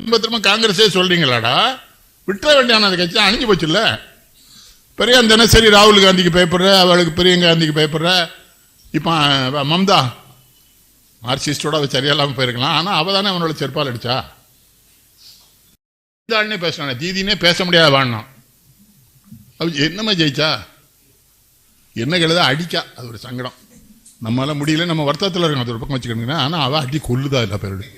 திரும்ப திரும்ப காங்கிரஸே சொல்றீங்களாடா? விட்டுற வேண்டியான அந்த கட்சி? அணிஞ்சு போச்சுல்ல? பெரிய தினசரி ராகுல் காந்திக்கு பயப்படுற அவளுக்கு பிரியங்கா காந்திக்கு பயப்படுற இப்போ மம்தா மார்க்சிஸ்டோட அவள் சரியில்லாமல் போயிருக்கலாம். ஆனால் அவள் தானே அவனோட செருப்பால் அடிச்சா? இதானே பேசுறானே. தீதினே பேச முடியாத வாடினான் அவ என்னம்மா ஜெயிச்சா? என்ன கெழுத அடிக்கா அது ஒரு சங்கடம். நம்மளால முடியல. நம்ம வருத்தத்தில் இருக்கணும் அது ஒரு பக்கம் வச்சுக்கணுங்கன்னா ஆனால் அவள் அடி கொல்லுதா இல்லை பேருடைய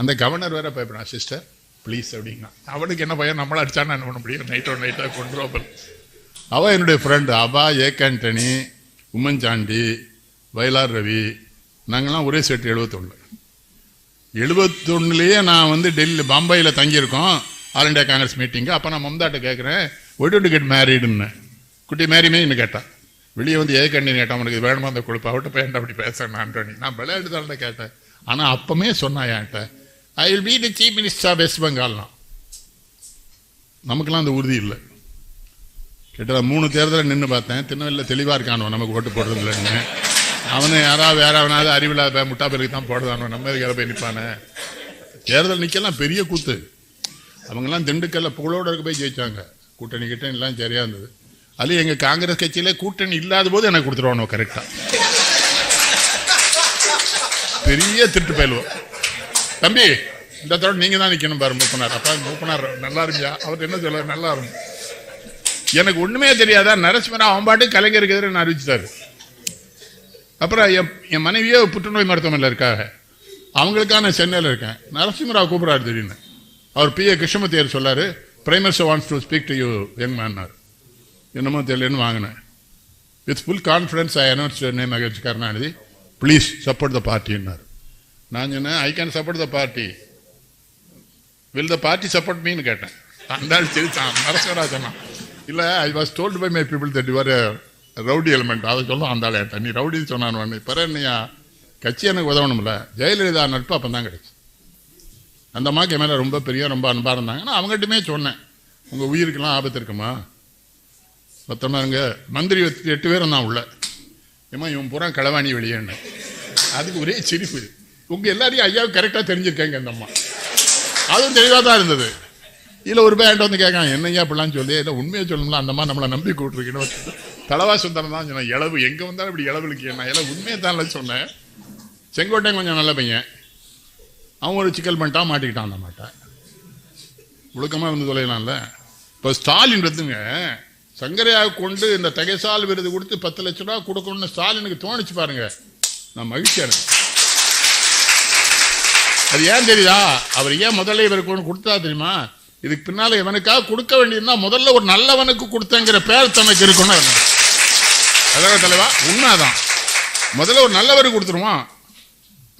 அந்த கவர்னர் வேற பயப்படான் சிஸ்டர் ப்ளீஸ் அப்படின்னா. அவனுக்கு என்ன பையன் நம்மளை அடிச்சானா என்ன பண்ண முடியும்? நைட்டோ நைட்டாக கொண்டுருவோம் அவள் என்னுடைய ஃப்ரெண்டு அவா ஏகாண்டனி உம்மன்சாண்டி உம்மன் சாண்டி வயலார் ரவி நாங்கள்லாம் ஒரே செட்டு எழுபத்தொன்று எழுபத்தொன்னுலேயே நான் வந்து டெல்லி பாம்பேயில் தங்கியிருக்கோம் ஆல் இண்டியா காங்கிரஸ் மீட்டிங்கு அப்போ நான் மம்தாட்ட கேட்குறேன் ஒய் டு கெட் மேரீடுன்னு குட்டி மேரிமே இன்னும் கேட்டான் வெளியே வந்து ஏ கண்டின்னு கேட்டான் உனக்கு வேணுமா? அந்த கொடுப்பா அவட்ட போய் அப்படி பேசுறேன் ஆண்டோனி. நான் விளையாட்டு தான் கேட்டேன். ஆனால் அப்போமே சொன்னான் என்கிட்ட I will be the chief minister West பெங்கால்னா நமக்கெல்லாம் அந்த உறுதி இல்லை. கிட்டத்தட்ட மூணு தேர்தலில் நின்று பார்த்தேன். திருநெல்வேலியில் தெளிவாக இருக்கானோ? நமக்கு ஓட்டு போடுறது இல்லைன்னு அவனு யாராவது வேற அவனாவது அறிவில்லாத முட்டா பேருக்கு தான் போடுதானோ நம்ம எதுக்கு போய் நிற்பானே தேர்தல் நிற்கலாம் பெரிய கூத்து. அவங்கெல்லாம் திண்டுக்கல்ல புகழோட இருக்க போய் ஜெயிச்சாங்க. கூட்டணி கிட்டணி எல்லாம் சரியா இருந்தது. அது எங்க காங்கிரஸ் கட்சியில கூட்டணி இல்லாத போது எனக்கு கொடுத்துருவானோ? கரெக்டா பெரிய திட்டு பயில்வோம். தம்பி இந்த தடவை நீங்க தான் நிக்கணும் பாரு மூப்பனார் அப்பா மூப்பனார் நல்லா இருக்கியா? அவர் என்ன சொல்ல நல்லா இருக்கும். எனக்கு ஒண்ணுமே தெரியாதா? நரசிம்மரா அவன் பாட்டு கலைஞருக்கு எதிராக அறிவிச்சிட்டாரு? அப்புறம் என் என் மனைவியே புற்றுநோய் மருத்துவமனையில் இருக்காங்க. அவங்களுக்கான சென்னையில் இருக்கேன். நரசிம்மராவ் கூப்பிட்றாரு திடீர்னு. அவர் பி ஏ கிருஷ்ணமூர்த்தியார் சொல்லாரு premiers wants to speak to you young மேன்னார் என்னமோ தெரியலன்னு வாங்கினேன். With full confidence I announce name against Karunanidhi please support the பார்ட்டின்னார் நான் சொன்னேன் I can support the party will the party support மீன்னு கேட்டேன். அந்த ஆள் சிரிச்சான் சொன்னான் இல்லை I was told by my people that your rowdy element அதை சொல்லும் அந்த ஆள் நீ ரவுடி சொன்னான்னு பிற என்னையா கட்சி எனக்கு உதவணும்ல. ஜெயலலிதா நட்பு அப்போ தான் கிடைச்சு. அந்த அம்மாக்கு என் மேலே ரொம்ப பெரிய ரொம்ப அன்பாக இருந்தாங்க. நான் அவங்ககிட்டமே சொன்னேன். உங்கள் உயிருக்கெல்லாம் ஆபத்து இருக்குமா? மொத்தமாக இருங்க. மந்திரி எட்டு- எட்டு பேரும் தான் உள்ள. ஏமா இவன் பூரா களவாணி வெளியேன்னு. அதுக்கு ஒரே சிரிப்பு உங்கள் எல்லாரையும் ஐயாவுக்கு கரெக்டாக தெரிஞ்சிருக்காங்க இந்த அம்மா. அதுவும் தெளிவாக தான் இருந்தது. இல்லை ஒரு பேண்ட் வந்து கேட்கான் என்னையா அப்படிலாம் சொல்லி இல்லை உண்மையை சொல்லணும்ல அந்த மாதிரி நம்மளை நம்பி கூட்டிருக்கணும் தலவா சுந்தரம் தான் சொன்னேன் இளவு எங்கே வந்தாலும் இப்படி இளவுக்கு என்ன இளவு உண்மையை தான் சொன்னேன். செங்கோட்டையன் கொஞ்சம் நல்ல பையன். அவன் ஒரு சிக்கல் பண்ணிட்டான் மாட்டிக்கிட்டான் அந்த மாட்டை ஒழுக்கமாக வந்து தொலைலாம்ல இப்போ ஸ்டாலின் வந்துங்க சங்கரையாக கொண்டு இந்த தகைசால் விருது கொடுத்து பத்து லட்ச ரூபா கொடுக்கணும்னு ஸ்டாலினுக்கு தோணுச்சு பாருங்க. நான் மகிழ்ச்சியாக இருக்கேன். அது ஏன் தெரியுதா? அவர் ஏன் முதல்ல இவருக்கு ஒன்று கொடுத்தா தெரியுமா? இதுக்கு பின்னால் இவனுக்காக கொடுக்க வேண்டியதுனா முதல்ல ஒரு நல்லவனுக்கு கொடுத்தங்கிற பேர் தனக்கு இருக்கணும் அதான் தலைவா? உண்மைதான். முதல்ல ஒரு நல்லவருக்கு கொடுத்துருவான்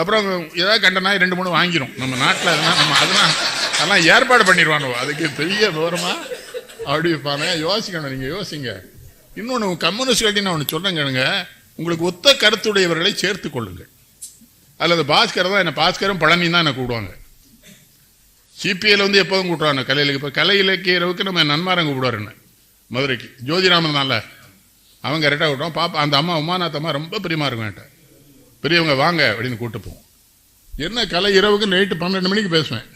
அப்புறம் ஏதாவது கண்டனா ரெண்டு மூணு வாங்கிரும். நம்ம நாட்டில் அதெல்லாம் நம்ம அதெல்லாம் அதெல்லாம் ஏற்பாடு பண்ணிடுவானோ அதுக்கு பெரிய விவரமாக அப்படி வைப்பானே யோசிக்கணும் நீங்கள் யோசிங்க. இன்னொன்று கம்யூனிஸ்ட் கட்டின்னு நான் ஒன்று சொல்றேங்க உங்களுக்கு ஒத்த கருத்துடையவர்களை சேர்த்து கொள்ளுங்கள். அல்லது பாஸ்கர் தான் என்ன பாஸ்கரும் பழனி தான் என்னை கூப்பிடுவாங்க. சிபிஐயில் வந்து எப்போதும் கூப்பிடுவாங்க கலையில் இப்போ கலை இலக்கிய இரவுக்கு நம்ம நன்மாரன் கூப்பிடுவார் என்ன மதுரைக்கு. ஜோதிராமன் தான்ல. அவன் கரெக்டாக கூப்பிடுவான். பாப்பா அந்த அம்மா உமாநாத் அம்மா ரொம்ப பிரியமாக இருக்கும் என்கிட்ட. பெரியவங்க வாங்க அப்படின்னு கூப்பிட்டு போவோம். என்ன கலை இரவுக்கு நைட்டு பன்னெண்டு மணிக்கு பேசுவேன்.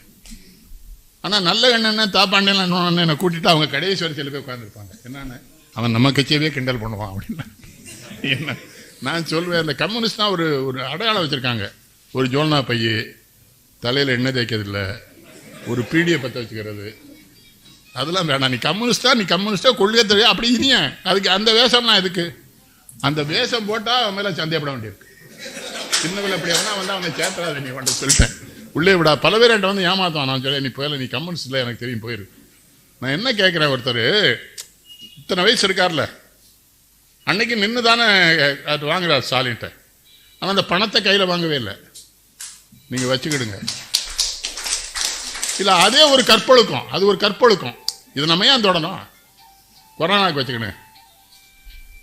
ஆனால் நல்ல எண்ணெய் தாப்பாண்டியன் என்னை கூட்டிட்டு அவங்க கடைசி வரிசையில் போய் உட்காந்துருப்பாங்க என்னென்ன? அவன் நம்ம கட்சியவே கிண்டல் பண்ணுவான் அப்படின்னு. என்ன? நான் சொல்வேன் அந்த கம்யூனிஸ்ட்னா ஒரு ஒரு அடையாளம் வச்சுருக்காங்க. ஒரு ஜோல்னா பைய தலையில் எண்ணெய் தேய்க்கிறதில்ல ஒரு பீடியை பற்ற வச்சுக்கிறது. அதெல்லாம் வேணாம். நீ கம்யூனிஸ்டா நீ கம்யூனிஸ்டா கொள்கை தெரியும் அப்படி இனிய? அதுக்கு அந்த வேஷம்லாம் எதுக்கு? அந்த வேஷம் போட்டால் அவன் மேலே சந்தேகப்பட வேண்டியிருக்கு. சின்னவில் அப்படி அவனா வந்து அவனை சேர்த்துறாது நீ வந்து சொல்லிட்டேன் உள்ளே விடா. பல பேர் என்கிட்ட வந்து ஏமாத்தான் நான் சொல்ல நீ போயில நீ கம்யூனிஸ்டில் எனக்கு தெரியும் போயிரு. நான் என்ன கேட்குறேன் ஒருத்தர்? இத்தனை வயசு இருக்கார்ல? அன்னைக்கு நின்று தானே அது வாங்குறார் ஸ்டாலின்ட்ட ஆனால் அந்த பணத்தை கையில் வாங்கவே இல்லை. நீங்கள் வச்சுக்கிடுங்க. இல்லை அதே ஒரு கற்பொழுக்கம். அது ஒரு கற்பொழுக்கம். இது நம்ம ஏன் தொடணும்? கொரோனாக்கு வச்சுக்கினேன்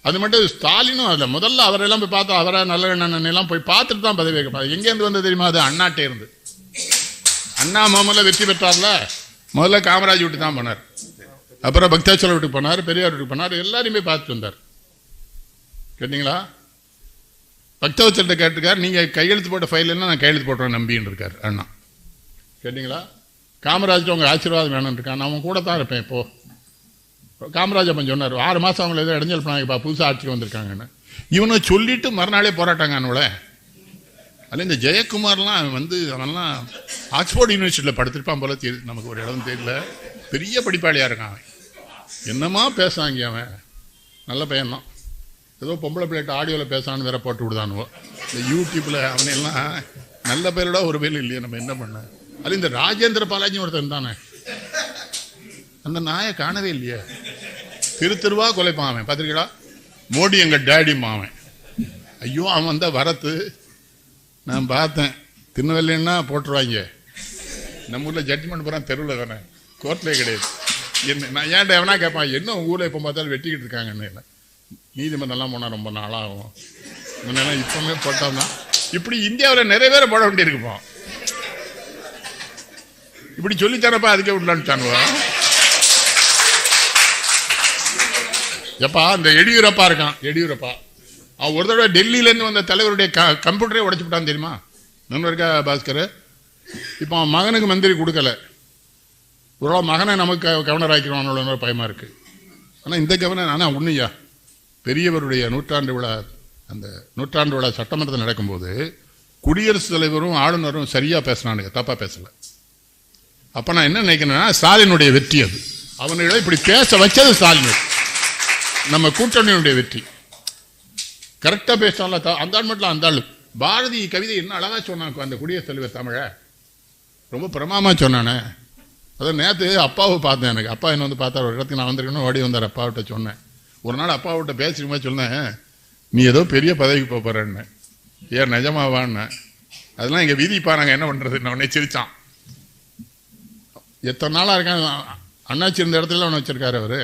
அது மட்டும் ஸ்டாலினும் அதில் முதல்ல அவரெல்லாம் போய் பார்த்தா அவரை நல்ல எல்லாம் போய் பார்த்துட்டு தான் பதவி வைக்கப்படாது எங்கேருந்து வந்து தெரியுமா? அது அண்ணாட்டே இருந்து. அண்ணா மாமல்ல வெற்றி பெற்றார்ல? முதல்ல காமராஜ் வீட்டு தான் போனார். அப்புறம் பக்தாச்சல வீட்டுக்கு போனார் பெரியார் வீட்டுக்கு போனார் எல்லாரையுமே பார்த்துட்டு வந்தார். கேட்டீங்களா? பக்தவச்சல்கிட்ட கேட்டிருக்கார். நீங்கள் கையெழுத்து போட்ட ஃபைல் என்ன நான் கையெழுத்து போட்டுறேன் நம்பின்னு இருக்கார் அண்ணா. கேட்டிங்களா? காமராஜர் உங்கள் ஆசீர்வாதம் வேணும்னு இருக்கான் நான் அவன் கூட தான் இருப்பேன் இப்போது காமராஜ் அப்பன் சொன்னார் ஆறு மாதம் அவங்கள ஏதோ இடைஞ்சல் பண்ணாங்கப்பா புதுசாக ஆட்சிக்கு வந்திருக்காங்கன்னு. இவனை சொல்லிட்டு மறுநாளே போராட்டாங்க அவனோட அதில் இந்த ஜெயக்குமார்லாம் அவன் வந்து அவன்லாம் ஆக்ஸ்போர்ட் யூனிவர்சிட்டியில் படுத்திருப்பான் போல தெரியுது. நமக்கு ஒரு இடம் தெரியல. பெரிய படிப்பாளியாக இருக்கான் அவன். என்னமா பேசுறாங்க அவன். நல்ல பையன்தான். ஏதோ பொம்பளை பிள்ளைகிட்ட ஆடியோவில் பேசான்னு வேற போட்டு விடுதானுவோ. இந்த யூடியூப்பில் அவனையெல்லாம் நல்ல பேரோட ஒரு பேர் இல்லையே நம்ம என்ன பண்ண? அது இந்த ராஜேந்திர பாலாஜி ஒருத்தன் தானே. அந்த நாயை காணவே இல்லையே. திரு திருவா கொலைப்பான் அவன் பார்த்திருக்கீங்களா? மோடி எங்கள் டேடி மாவன் ஐயோ அவன் வந்த வரத்து நான் பார்த்தேன். திருநெல்வேலின்னா போட்டுருவாங்க. நம்ம ஊரில் ஜட்ஜ்மெண்ட் போகிறான் தெருவில் தானே. கோர்ட்லேயே கிடையாது. என்ன நான் ஏன்டா எவனா கேட்பான் என்ன ஊரில் எப்போ பார்த்தாலும் வெட்டிக்கிட்டு இருக்காங்கன்னு. என்ன நீதிமன்றம்லாம் போனால் ரொம்ப நாளாகும். முன்னெல்லாம் இப்போமே போட்டோம்னா இப்படி இந்தியாவில் நிறைய பேரை போட வேண்டியிருக்குப்பா. இப்படி சொல்லித்தரப்பா அதுக்கே விடலான்ட்டானுவா எப்பா இந்த எடியூரப்பா இருக்கான். எடியூரப்பா. அவன் ஒரு தடவை டெல்லியிலேருந்து வந்த தலைவருடைய க கம்ப்யூட்டரே உடைச்சு விட்டான் தெரியுமா? நண்பர்கா இருக்கா பாஸ்கர். இப்போ அவன் மகனுக்கு மந்திரி கொடுக்கல. ஒரு மகனை நமக்கு க- கவர்னர் ஆக்கிடுவானோட பயமா இருக்கு. ஆனால் இந்த கவர்னர் ஆனால் உண்மையா? பெரியவருடைய நூற்றாண்டு விழா அந்த நூற்றாண்டு விழா சட்டமன்றத்தில் நடக்கும்போது குடியரசுத் தலைவரும் ஆளுநரும் சரியாக பேசினானுங்க தப்பா பேசலை. அப்போ நான் என்ன நினைக்கிறேன்னா ஸ்டாலினுடைய வெற்றி அது. அவனுகளை இப்படி பேச வச்சது ஸ்டாலின். நம்ம கூட்டணியினுடைய வெற்றி. கரெக்டாக பேசல அந்த ஆள் மட்டும் அந்த ஆள். பாரதி கவிதை என்ன அழகாக சொன்னாங்க அந்த குடியரசுத் தலைவர் தமிழ. ரொம்ப பிரமாமா சொன்னானே. அதான் நேற்று அப்பாவை பார்த்தேன் எனக்கு. அப்பா என்ன வந்து பார்த்தார் ஒரு இடத்துக்கு நான் வந்திருக்கணும் ஓடி வந்தார் அப்பாவிட்ட சொன்னேன். ஒரு நாள் அப்பாவிட்ட பேசிக்கமா சொன்னேன் நீ ஏதோ பெரிய பதவிக்கு போக போறேன்னு. ஏன் நிஜமாவான்னு. அதெல்லாம் இங்கே விதிப்பா நாங்கள் என்ன பண்ணுறது நான் உடனே சிரிச்சான். எத்தனை நாளாக இருக்கான்? அண்ணாச்சி இருந்த இடத்துல அவனை வச்சுருக்காரு அவர்.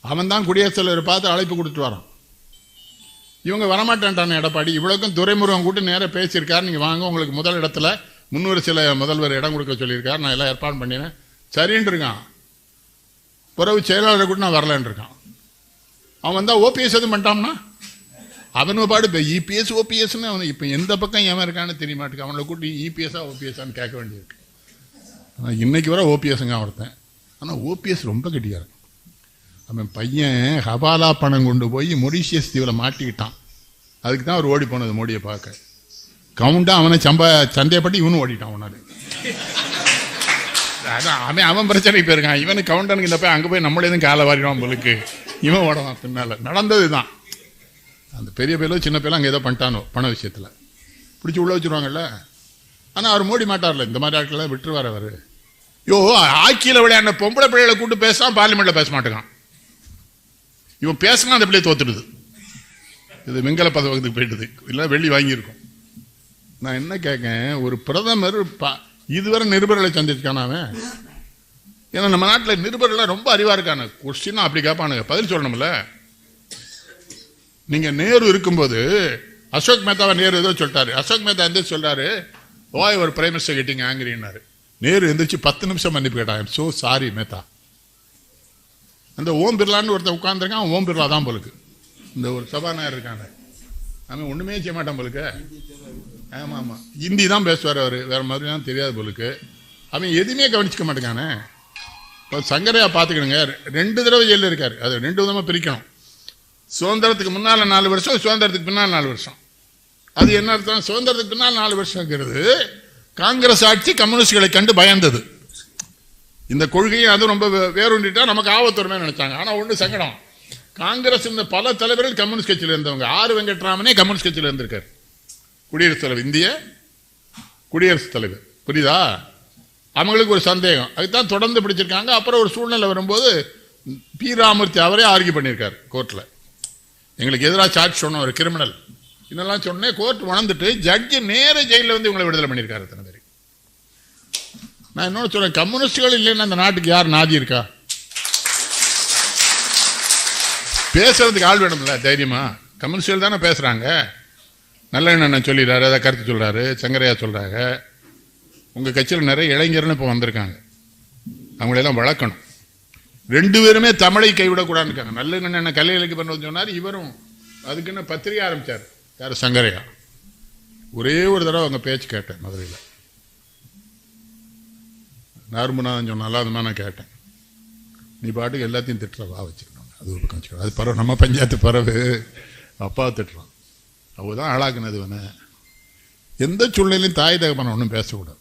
அவன் தான் குடியரசுத் தலைவர் பார்த்து அழைப்பு கொடுத்துட்டு வரான். இவங்க வரமாட்டேன்ட்டானே எடப்பாடி. இவ்வளோக்கும் துரைமுருகன் கூட்டு நேராக பேசியிருக்காரு. நீங்கள் வாங்க உங்களுக்கு முதல் இடத்துல முன்னூறு சில முதல்வர் இடம் கொடுக்க சொல்லியிருக்காரு. நான் எல்லாம் ஏற்பாடு பண்ணினேன் சரின்ட்டுருக்கான் துறவு செயலாளர் கூட நான் வரலன்னு இருக்கான். அவன் வந்தால் ஓபிஎஸ் எதுவும் பண்ணிட்டான்னா? அவனு பாடு இப்போ இபிஎஸ் ஓபிஎஸ்னு அவன் இப்போ எந்த பக்கம் எவன் இருக்கான்னு தெரிய மாட்டேங்க அவனை கூட்டி இபிஎஸ்ஸா ஓபிஎஸ்ஸான்னு கேட்க வேண்டியிருக்கு. ஆனால் இன்னைக்கு வர ஓபிஎஸ்ங்க ஒருத்தன் ஆனால் ஓபிஎஸ் ரொம்ப கெட்டியாக இருக்கும் அவன் பையன் ஹவாலா பணம் கொண்டு போய் மொரிஷியஸ் தீவில் மாட்டிக்கிட்டான். அதுக்கு தான் அவர் ஓடி போனது மோடியை பார்க்க. கவுண்டா அவனை சம்ப சந்தேகப்பட்டு இவனும் ஓடிட்டான் அவனால் அதான் அவன் அவன் பிரச்சனைக்கு போயிருக்கான் இவனு கவுண்டனுக்கு இந்த போய் அங்கே போய் நம்மளே எதுவும் காலை வாரிடுவான் உங்களுக்கு இவன் ஓடலாம் பின்னால். நடந்தது தான். அந்த பெரிய பேலோ சின்ன பேலோ அங்கே ஏதோ பண்ணிட்டானோ பண விஷயத்தில். பிடிச்சி உள்ளே வச்சிருவாங்கல்ல. ஆனால் அவர் மூடி மாட்டார்ல. இந்த மாதிரி ஆட்கள்லாம் விட்டுருவார் அவர். யோ ஆக்கியில் விளையாடின பொம்பளை பிள்ளைகளை கூட்டு பேசினா பார்லிமெண்ட்டில் பேச மாட்டேங்கான். இவன் பேசினா அந்த பிள்ளையை தோத்துடுது. இது வெங்கல பதவத்துக்கு போயிட்டுது. இல்லை வெள்ளி வாங்கியிருக்கும். நான் என்ன கேட்கேன் ஒரு பிரதமர் பா இதுவரை நிருபர்களை சந்திச்சிருக்கான அவன்? ஏன்னா நம்ம நாட்டில் நிருபர்லாம் ரொம்ப அறிவாக இருக்கானு. கொஸ்டின்னா அப்படி கேட்பானுங்க. பதில் சொல்லணும்ல. நீங்கள் நேரு இருக்கும்போது அசோக் மேத்தாவை நேரு ஏதோ சொல்லிட்டாரு. அசோக் மேத்தா எந்திரிச்சு சொல்கிறாரு ஓய் ஒரு பிரைம் மினிஸ்டர் கேட்டிங்க ஆங்கிரின்னாரு நேரு எந்திரிச்சு பத்து நிமிஷம் மன்னிப்பு கேட்டான். So sorry Mehta. அந்த ஓம் பிர்லான்னு ஒருத்தன் உட்காந்துருக்கான் ஓம் பிர்லா தான் போலுக்கு. இந்த ஒரு சபாநாயகர் இருக்காங்க அவன் ஒன்றுமே செய்ய மாட்டான் போலுக்கு. ஆமாம் ஆமாம் ஹிந்தி தான் பேசுவார் அவர். வேறு மாதிரிலாம் தெரியாது போலுக்கு. அவன் எதுவுமே கவனிச்சுக்க மாட்டேங்கானே இப்போ சங்கரையா பார்த்துக்கணுங்க ரெண்டு தடவை ஜெயிலில் இருக்கார். அது ரெண்டு விதமாக பிரிக்கணும். சுதந்திரத்துக்கு முன்னால் நாலு வருஷம் சுதந்திரத்துக்கு பின்னால் நாலு வருஷம். அது என்ன அர்த்தம்? சுதந்திரத்துக்கு பின்னால் நாலு வருஷங்கிறது காங்கிரஸ் ஆட்சி கம்யூனிஸ்டுகளை கண்டு பயந்தது. இந்த கொள்கையை அது ரொம்ப வேறுண்டிட்டா நமக்கு ஆபத்து நினைச்சாங்க. ஆனால் ஒன்று சங்கடம். காங்கிரஸ் இந்த பல தலைவர்கள் கம்யூனிஸ்ட் கட்சியில் இருந்தவங்க. ஆர் வெங்கட்ராமனே கம்யூனிஸ்ட் கட்சியில் இருந்திருக்காரு. குடியரசுத் தலைவர் இந்திய குடியரசுத் தலைவர். புரியுதா? அவங்களுக்கு ஒரு சந்தேகம். அதுதான் தொடர்ந்து பிடிச்சிருக்காங்க. அப்புறம் ஒரு சூழ்நிலை வரும்போது பி. ராமூர்த்தி அவரே ஆர்கியூ பண்ணியிருக்கார் கோர்ட்டில் எங்களுக்கு எதிராக சார்ஜ் சொன்ன ஒரு கிரிமினல் இதெல்லாம் சொன்னேன் கோர்ட் வளர்ந்துட்டு ஜட்ஜு நேர ஜெயிலில் வந்து இவங்களை விடுதலை பண்ணியிருக்காரு அத்தனை பேர். நான் இன்னொன்று சொல்றேன் கம்யூனிஸ்டுகள் இல்லைன்னா அந்த நாட்டுக்கு யார் நாதி இருக்கா? பேசுறதுக்கு ஆள் வேணும்ல தைரியமா? கம்யூனிஸ்டுகள் தானே பேசுறாங்க. நல்ல அண்ணன் சொல்லிடுறாரு அதை கருத்து சொல்கிறாரு சங்கரையா சொல்கிறாங்க உங்கள் கட்சியில் நிறைய இளைஞர்னு இப்போ வந்திருக்காங்க. அவங்களெல்லாம் வளர்க்கணும். ரெண்டு பேருமே தமிழை கைவிடக்கூடாதுன்னு இருக்காங்க நல்ல என்ன கல்லைகளுக்கு பண்ண சொன்னார் இவரும் அதுக்குன்னு பத்திரிகை ஆரம்பித்தார் யார்? சங்கரையா. ஒரே ஒரு தடவை அவங்க பேச்சு கேட்டேன் மதுரையில். நரும்புனாதான் சொன்னாலும் அது மாதிரி நான் கேட்டேன். நீ பாட்டுக்கு எல்லாத்தையும் திட்டுற வா வச்சுக்கணும். அது ஒரு பக்கம் வச்சுக்கணும். அது பறவை நம்ம பஞ்சாயத்து பறவு. அப்பா திட்டுறான். அவ தான் ஆளாக்குனது இவனை. எந்த சூழ்நிலையும் தாய் தகப்பனை ஒன்றும் பேசக்கூடாது.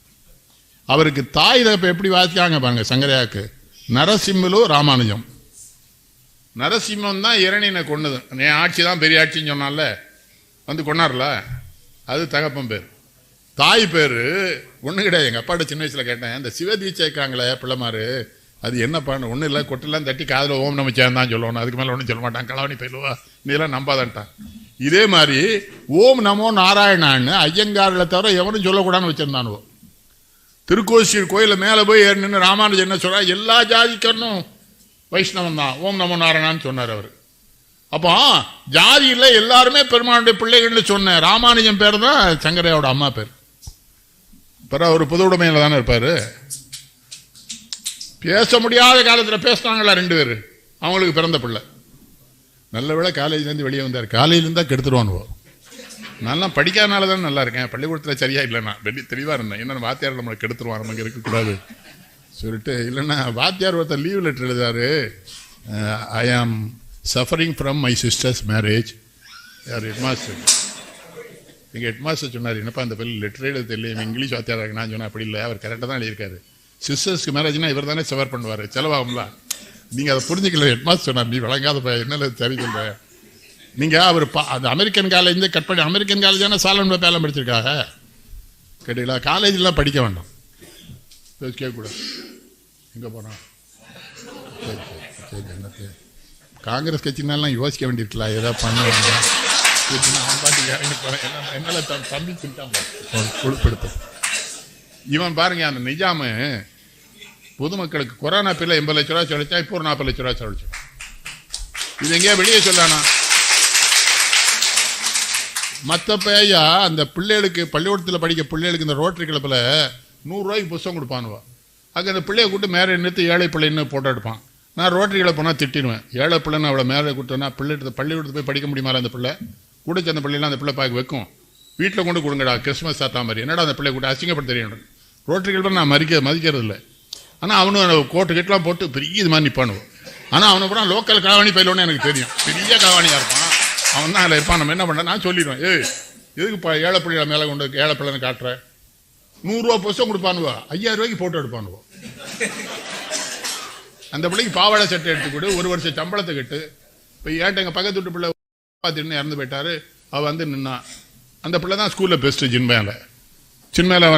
அவருக்கு தாய் தகப்பை எப்படி வாசிக்காங்க பாருங்க சங்கரையாக்கு. நரசிம்மலும் ராமானுஜம். நரசிம்மம் தான் இரணினை கொண்டது நீ ஆட்சி தான் பெரிய ஆட்சின்னு சொன்னால வந்து கொண்டார்ல அது தகப்பன் பேர். தாய் பேர் ஒன்றும் கிடையாது. எங்கள் அப்பாட்ட சின்ன வயசில் கேட்டேன் இந்த சிவதீட்சை இருக்காங்களே பிள்ளைமாரு அது என்ன பண்ண ஒன்றும் இல்லை கொட்டெல்லாம் தட்டி காதில் ஓம் நம்ம சேர்ந்தான் சொல்லணும். அதுக்கு மேலே ஒன்றும் சொல்ல மாட்டான். கலவணி போயிடுவா. நீ எல்லாம் இதே மாதிரி ஓம் நமோ நாராயணான்னு ஐயங்காரில் தவிர எவனும் சொல்லக்கூடாதுன்னு வச்சுருந்தானுவோ. திருக்கோசியூர் கோயிலில் மேலே போய் ஏறி நின்று ராமானுஜன் என்ன சொல்கிறார் எல்லா ஜாதிக்கன்னும் வைஷ்ணவன் தான். ஓம் நமோ நாராயணான்னு சொன்னார் அவர். அப்போ ஜாதியில் எல்லாருமே பெருமானுடைய பிள்ளைகள்னு சொன்னேன் ராமானுஜன் பேர் தான் சங்கரையோட அம்மா பேர். பிற அவர் புது உடைமையில் தானே இருப்பார். பேச முடியாத காலத்தில் பேசினாங்களா ரெண்டு பேர்? அவங்களுக்கு பிறந்த பிள்ளை. நல்ல வேளை காலேஜ்லேருந்து வெளியே வந்தார். காலையிலேருந்து தான் கெடுத்துருவானுவோ. நல்லா படிக்காதனால தான் நல்லா இருக்கேன். பள்ளிக்கூடத்தில் இல்லை இல்லைண்ணா. வெளியே தெளிவாக இருந்தேன். என்னென்ன வாத்தியார் நம்மளை கெடுத்துருவான் நமக்கு இருக்கக்கூடாது. சொல்லிட்டு இல்லைன்னா வாத்தியார் ஒருத்தர் leave letter எழுதாரு I am suffering from my sister's marriage யார் ஹெட்மாஸ்டர் எங்கள் ஹெட்மாஸ்டர் சொன்னார் என்னப்பா அந்த பள்ளி லெட்டரே எழுத தெரியல இங்கிலீஷ் வாத்தியார்? இருக்கு நான் சொன்னேன் அப்படி இல்லை. அவர் கரெக்டாக தான் எழுதியிருக்காரு. சிஸ்டர்ஸ்க்கு மேரேஜ்னா இவர் தானே செவர் பண்ணுவார். செலவாகும்ல. நீங்கள் அதை புரிஞ்சுக்கல ஹெட்மாஸ்டர் சொன்னார் நீ வழங்காத பையன். என்ன சரி நீங்கள் அவர் பா அந்த அமெரிக்கன் காலேஜ் கட் பண்ணி அமெரிக்கன் காலேஜ் தானே சாலன் பேலம் படிச்சிருக்காங்க கேட்டீங்களா? காலேஜ்லாம் படிக்க வேண்டாம். கேட்கக்கூடாது எங்கே போனான் சரி சரி சரி என்னத்து காங்கிரஸ் கட்சினாலாம் யோசிக்க வேண்டியிருக்கலாம் ஏதோ பண்ண வேண்டிய இது பாட்டுக்கு இறங்கி என்ன- என்னால தம்பி சொல்லிட்டான் பாரு. இவன் பாருங்க அந்த நிஜாமு பொதுமக்களுக்கு கொரோனா பிள்ளை எண்பது லட்ச ரூபா சொல்லிச்சா இப்போ ஒரு நாற்பது லட்ச ரூபா சொல்லிச்சு இது எங்கேயா வெளியே சொல்லானா? மற்ற பேயா அந்த பிள்ளைகளுக்கு பள்ளிக்கூடத்தில் படிக்க பிள்ளைகளுக்கு இந்த ரோட்டரி கிளப்பில் நூறுரூவாய்க்கு புஸ்தகம் கொடுப்பானுவா. அங்கே அந்த பிள்ளைய கூட்டு மேலே நிறுத்தி ஏழை பிள்ளைன்னு போட்டோ எடுப்பான். நான் ரோட்டரி கிளப்பினா போனால் திட்டிடுவேன். ஏழை பிள்ளைன்னு அவளை மேலே கொடுத்தோன்னா பிள்ளை பள்ளிக்கூடத்தில் போய் படிக்க முடியுமா அந்த பிள்ளை? கூட சேர்ந்த பிள்ளைலாம் அந்த பிள்ளை பார்க்க வைக்கும். வீட்டில் கொண்டு கொடுங்கடா கிறிஸ்மஸ் சாத்தா மாதிரி. என்னடா அந்த பிள்ளை கூட அசிங்கப்பட தெரியும் ரோட்டரி கிட்ட நான் மதிக்க மதிக்கிறது இல்லை ஆனால் அவனும் கோட்டு கெட்டலாம் போட்டு பெரிய இது மாதிரி நிற்பானுவோம் ஆனால் அவனை கூட லோக்கல் காவாணி பயிலோன்னு எனக்கு தெரியும். பெரிய காவாணியாக இருப்பான். அவன் தான் அதில் இருப்பான். நம்ம என்ன பண்ண நான் சொல்லிடுவேன். ஏய் எதுக்கு இப்போ ஏழை பிள்ளைகளை மேலே கொண்டு வந்து ஏழை பிள்ளைன்னு காட்டுற? நூறுரூவா புஸ்தகம் கொடுப்பானுவா? ஐயாயிரம் ரூபாய்க்கு போட்டோ எடுப்பானுவோ? அந்த பிள்ளைக்கு பாவாடை சட்டை எடுத்துக்கிட்டு ஒரு வருஷம் சம்பளத்தை கட்டு. இப்போ ஏன்ட்ட எங்கள் பக்கத்து வீட்டு பிள்ளை பார்த்துட்டு இறந்து போயிட்டாரு. அவள் வந்து நின்னான். அந்த பிள்ளை தான் ஸ்கூலில் பெஸ்ட்டு ஜின்மையால் சின்மையில் அவன்